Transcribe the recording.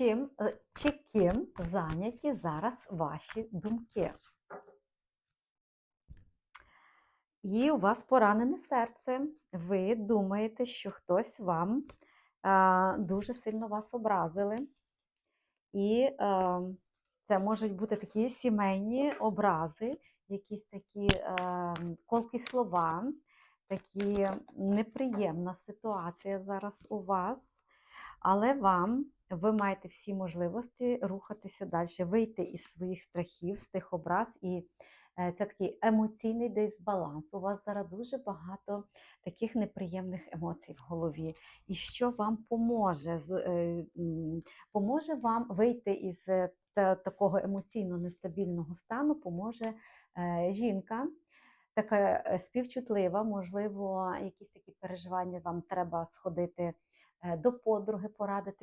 чим е, чи ким зайняті зараз ваші думки? І у вас поранене серце. Ви думаєте, що хтось вам а, дуже сильно вас образили. І е, це можуть бути такі сімейні образи, якісь такі е, колкі слова, такі неприємна ситуація зараз у вас. Але вам ви маєте всі можливості рухатися далі, вийти із своїх страхів, з тих образ. І е, це такий емоційний дисбаланс. У вас зараз дуже багато таких неприємних емоцій в голові. І що вам поможе? е, Поможе вам вийти із е, такого емоційно нестабільного стану, поможе жінка. Така співчутлива, можливо, якісь такі переживання вам треба сходити до подруги, порадитись.